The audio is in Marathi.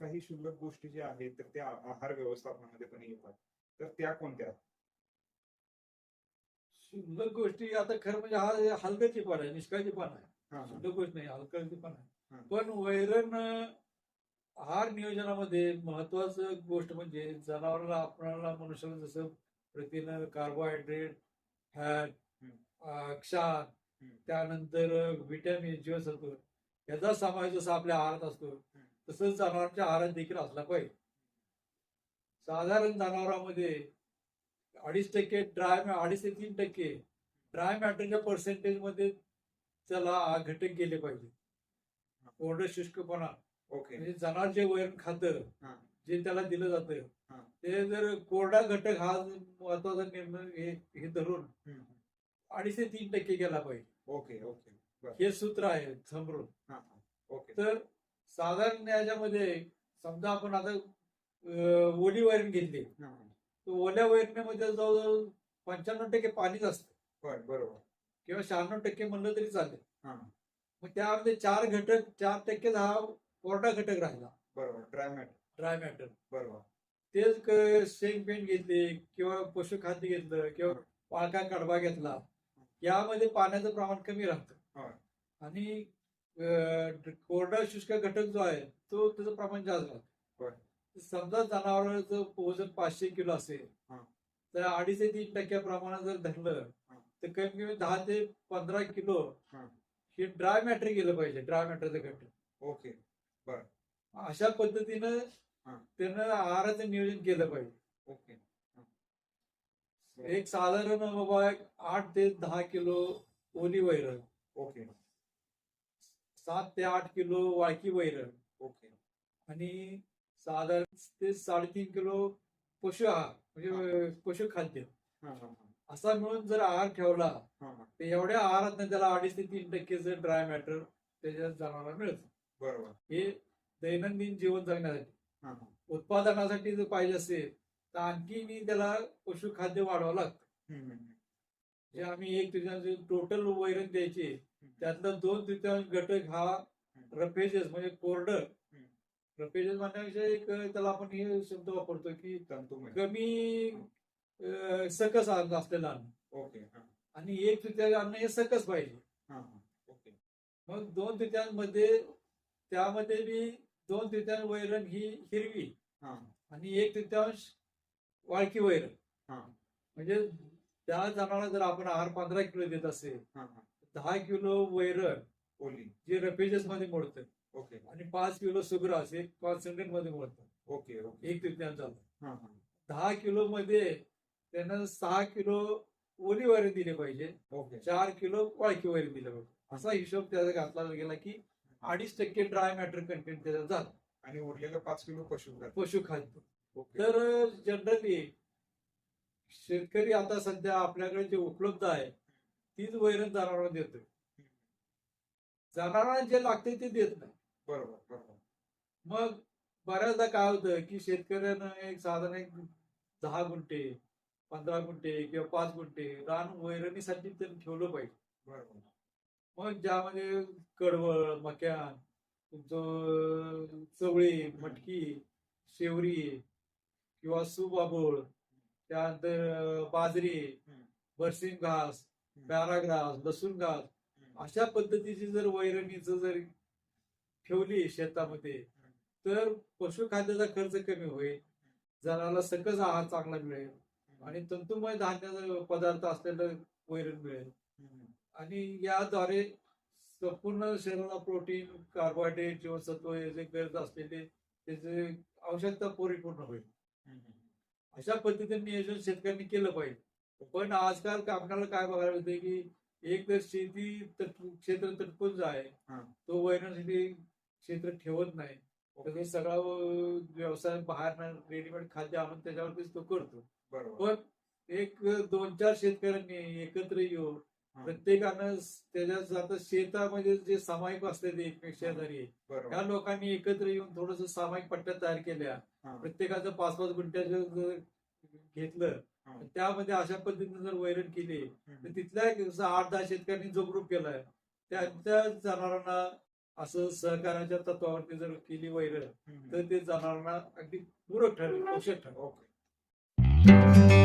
काही शुल्लक गोष्टी ज्या आहेत तर त्या आहार व्यवस्थापनामध्ये पण येतात तर त्या कोणत्या शुल्लक गोष्टी आता खरं म्हणजे हा हलकाचीपणा आहे निष्काळजीपणा आहे. शुल्लक गोष्ट नाही हलकाचीपणा हा. आहे पण वैरण आहार नियोजनामध्ये महत्वाचं गोष्ट म्हणजे जनावराला आपल्याला मनुष्याला जसं प्रथिनं कार्बोहायड्रेट फॅट. क्षार. त्यानंतर विटॅमिन जीवसत्व. याचा समावेश जसा आपल्या आहारात असतो तसंच जनावरांच्या आहारात देखील असला पाहिजे. साधारण जनावरांमध्ये अडीच टक्के ड्राय अडीच ते तीन टक्के ड्राय मॅटरच्या पर्सेंटेजमध्ये त्याला घटक गेले पाहिजे. कोरडं शुष्कपणा. ओके. म्हणजे जनावर जे वैरण खातं. जे त्याला दिलं जातं हा. ते जर कोरडा घटक हा महत्त्वाचा निर्णय हे- धरून हम्म. अडीच ते तीन टक्के गेला पाहिजे. Okay okay. हे सूत्र आहे समरून ओके. तर साधारण याच्यामध्ये समजा आपण आता ओली वैरण घेतली. तर ओल्या वैरणीमध्ये जवळजवळ पंच्याण्णव टक्के पाणीच असतं. बर बरोबर. किंवा शहाण्णव टक्के म्हणलं तरी चालेल. हा. मग त्यामध्ये चार घटक चार टक्के हा कोरडा घटक राहिला. बरोबर ड्रायमॅट ड्राय मॅटर बरोबर तेच शेंग पेंट घेतली किंवा पशुखाद्य घेतलं किंवा पाळका कडबा घेतला यामध्ये पाण्याचं प्रमाण कमी राहतं. आणि कोरडा शुष्क घटक जो आहे तो त्याचं प्रमाण जास्त. राहतं समजा जनावरांचं वजन पाचशे किलो असेल. तर अडीच ते तीन टक्क्या प्रमाणात जर धरलं. तर कमी कमी दहा ते पंधरा किलो हा. ड्राय मॅटर गेलं पाहिजे ड्राय मॅटरचं घटक ओके अशा पद्धतीनं. त्यानं आहाराचं नियोजन केलं पाहिजे. ओके. एक साधारण बाबा एक आठ ते दहा किलो ओली वैरण. ओके. सात ते आठ किलो वाळकी वैरण. ओके. आणि साधारण ते साडेतीन किलो पशु आहार म्हणजे पशुखाद्य. हा हा असा मिळून जर आहार ठेवला तर एवढ्या आहारात त्याला अडीच ते तीन टक्केचं ड्राय मॅटर त्याच्या जनावरांना मिळतं. बरोबर. हे दैनंदिन जीवन जगण्यासाठी. उत्पादनासाठी जर पाहिजे असेल तर आणखी त्याला पशुखाद्य वाढवावं लागतं. जे आम्ही एक तृतीयांश टोटल वैरण द्यायचे त्यातलं दोन तृतीयांश घटक हा रफेजेस म्हणजे कोरडं. रफेजेस म्हणण्याविषयी एक त्याला आपण हे शब्द वापरतो की कमी सकस अन्न असलेलं अन्न. ओके आणि एक तृतीयांश अन्न हे सकस पाहिजे. मग दोन तृतीयांशमध्ये त्यामध्ये बी दोन तृतीयांश वैरण ही हिरवी. हा. आणि एक तृतीयांश वाळकी वैरण. हा. म्हणजे त्या जनावरांना जर आपण आहार पंधरा किलो देत असेल दहा किलो वैरण ओली. जे रफेजेस मध्ये मोडतं. ओके. आणि पाच किलो सुग्रास एक कॉन्सन्ट्रेटमध्ये मोडतं. Okay okay. एक तृतीयांश झालं. दहा किलो मध्ये त्यानं सहा किलो ओली वैरण दिले पाहिजे. ओके. चार किलो वाळकी वैरण दिलं पाहिजे. असा हिशोब त्याचा घातला गेला की अडीच टक्के ड्राय मॅटर कंटेंट त्याच्यात झालं आणि उरलेलं पाच किलो पशु पशुखाद्य ओके. तर जनरली शेतकरी आता सध्या आपल्याकडे जे उपलब्ध आहे तीच वैरण जनावरांना देतोय. जनावरांना जे लागते ते देत नाही. बरोबर बरोबर. मग बऱ्याचदा काय होतं की शेतकऱ्यानं एक साधारण एक दहा गुंठे पंधरा गुंठे किंवा पाच गुंठे रान वैरणीसाठी त्यांनी ठेवलं पाहिजे. बरोबर. मग ज्यामध्ये कडवळ मक्यान तुमचं चवळी मटकी शेवरी किंवा सुबाबोळ त्यानंतर बाजरी. बरसिंग घास हम्म. पॅराग्रास लसूण घास. अशा पद्धतीची जर वैरणीचं जर ठेवली शेतामध्ये तर पशुखाद्याचा खर्च कमी होईल जनाला सकस आहार चांगला मिळेल आणि तंतुमय धान्य पदार्थ असलेलं वैरण मिळेल. आणि याद्वारे संपूर्ण शरीराला प्रोटीन कार्बोहायड्रेट जीवनसत्व हे जे गरज असलेले त्याचे आवश्यकता परिपूर्ण होईल. अशा पद्धतीने नियोजन शेतकऱ्यांनी केलं पाहिजे पण आजकाल आपल्याला काय बघायला मिळते की एक तर शेती क्षेत्र तटपुंज आहे. तो वैरणसाठी क्षेत्र ठेवत नाही हे सगळा व्यवसाय बाहेर रेडीमेड खाद्य आणून त्याच्यावरतीच तो करतो बरोबर पण एक दोन चार शेतकऱ्यांनी एकत्र येऊन. प्रत्येकानं त्याच्यात आता शेतामध्ये जे सामायिक असते ते एकमेक शेजारी बरोबर लोकांनी एकत्र येऊन थोडस सामायिक पट्ट्या तयार केल्या. प्रत्येकाचं पाच पाच गुंठ्याचं घेतलं. त्यामध्ये अशा पद्धतीने जर वैरण केली. तर तिथल्या आठ दहा शेतकऱ्यांनी जो ग्रुप केलाय त्यांच्या जनावरांना असं सहकार्याच्या तत्वावरती जर केली वैरण. तर ते जनावरांना अगदी पूरक ठरेल पोषक ठरेल ओके